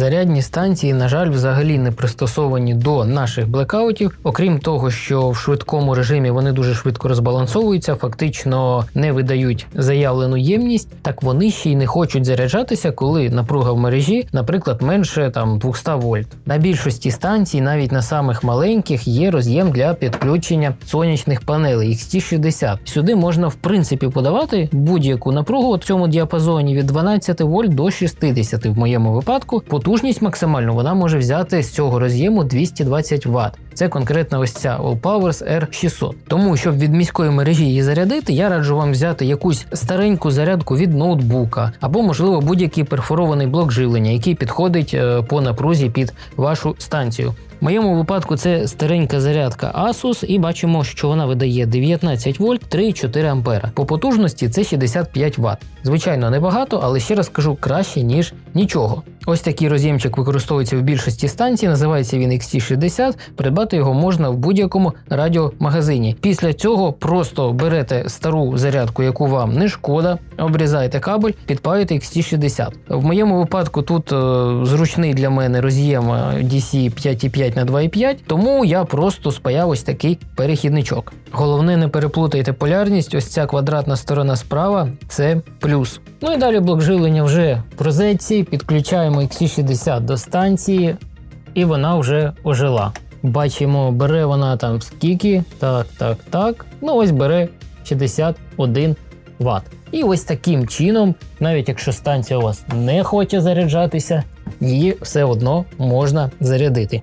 Зарядні станції, на жаль, взагалі не пристосовані до наших блекаутів. Окрім того, що в швидкому режимі вони дуже швидко розбалансовуються, фактично не видають заявлену ємність, так вони ще й не хочуть заряджатися, коли напруга в мережі, наприклад, менше там 200 вольт. На більшості станцій, навіть на самих маленьких, є роз'єм для підключення сонячних панелей XT60. Сюди можна в принципі подавати будь-яку напругу в цьому діапазоні від 12 вольт до 60 в моєму випадку. Потужність максимальну вона може взяти з цього роз'єму 220 Вт. Це конкретно ось ця Allpowers R600. Тому, щоб від міської мережі її зарядити, я раджу вам взяти якусь стареньку зарядку від ноутбука або, можливо, будь-який перфорований блок живлення, який підходить е, по напрузі під вашу станцію. В моєму випадку це старенька зарядка Asus, і бачимо, що вона видає 19 вольт 3,4 ампера. По потужності це 65 Вт. Звичайно, небагато, але ще раз кажу, краще ніж нічого. Ось такий роз'ємчик використовується в більшості станцій, називається він XT60. Придбати його можна в будь-якому радіомагазині. Після цього просто берете стару зарядку, яку вам не шкода, обрізаєте кабель, підпаюєте XT60. В моєму випадку тут е, зручний для мене роз'єм е, DC 5,5 на 2,5, тому я просто спаяв ось такий перехідничок. Головне, не переплутайте полярність, ось ця квадратна сторона справа це плюс. Ну і далі блок живлення вже в розетці, підключаємо XC60 до станції, і вона вже ожила. Бачимо, бере вона там скільки, так, так, так. Ну ось бере 61 Вт. І ось таким чином, навіть якщо станція у вас не хоче заряджатися, її все одно можна зарядити.